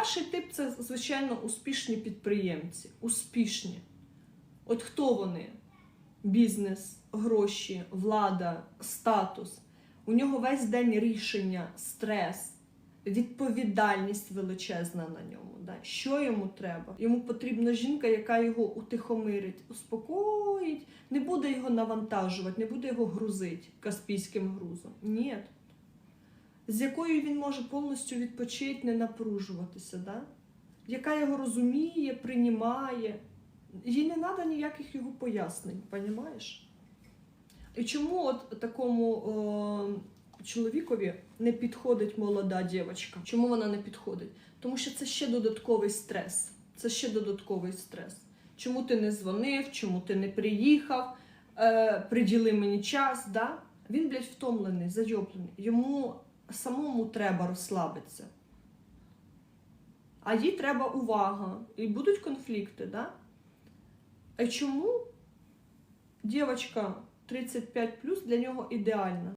перший тип це, звичайно, успішні підприємці. Успішні. От хто вони? Бізнес, гроші, влада, статус. У нього весь день рішення, стрес, відповідальність величезна на ньому. Да? Що йому треба? Йому потрібна жінка, яка його утихомирить, успокоїть, не буде його навантажувати, не буде його грузити каспійським грузом. Ні. З якою він може повністю відпочити, не напружуватися, да? яка його розуміє, приймає. Їй не треба ніяких його пояснень, розумієш? І чому от такому о, чоловікові не підходить молода дівчинка? Чому вона не підходить? Тому що це ще додатковий стрес. Це ще додатковий стрес. Чому ти не дзвонив, чому ти не приїхав, е, приділи мені час, да? Він, блядь, втомлений, зайоблений. Йому самому треба розслабитися. А їй треба увага. І будуть конфлікти, да? А чому дівчинка 35 для нього ідеальна?